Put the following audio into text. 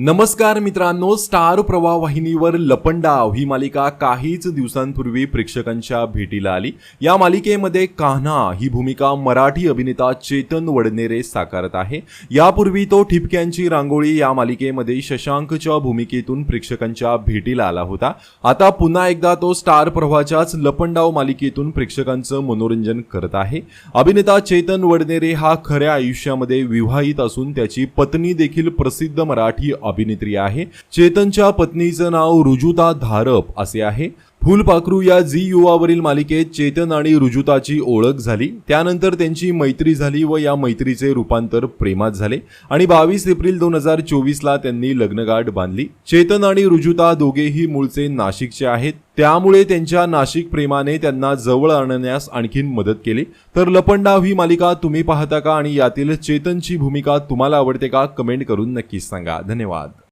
नमस्कार मित्रांनो स्टार प्रवाह वाहिनीवर लपंडाव ही मालिका काहीच दिवसांपूर्वी प्रेक्षकांच्या भेटीला आली. या मालिकेमध्ये कान्हा ही भूमिका मराठी अभिनेता चेतन वडनेरे साकारत आहे. यापूर्वी तो ठिपक्यांची रांगोळी या मालिकेमध्ये शशांकच्या भूमिकेतून प्रेक्षकांच्या भेटीला आला होता. आता पुन्हा एकदा तो स्टार प्रवाहाच्याच लपंडाव मालिकेतून प्रेक्षकांचं मनोरंजन करत आहे. अभिनेता चेतन वडनेरे हा खऱ्या आयुष्यामध्ये विवाहित असून त्याची पत्नी देखील प्रसिद्ध मराठी अभिनेत्री आहे. चेतनच्या पत्नीचं नाव रुजुता धारप असे आहे. फुलपाखरू या झी युवावरील मालिकेत चेतन आणि रुजुताची ओळख झाली. त्यानंतर त्यांची मैत्री झाली व या मैत्रीचे रूपांतर प्रेमात झाले आणि बावीस एप्रिल दोन हजार चोवीसला त्यांनी लग्नगाठ बांधली. चेतन आणि रुजुता दोघेही मूळचे नाशिकचे आहेत. त्यामुळे त्यांच्या नाशिक प्रेमाने त्यांना जवळ आणण्यास आणखीन मदत केली. तर लपंडाव ही मालिका तुम्ही पाहता का आणि यातील चेतनची भूमिका तुम्हाला आवडते का? कमेंट करून नक्कीच सांगा. धन्यवाद.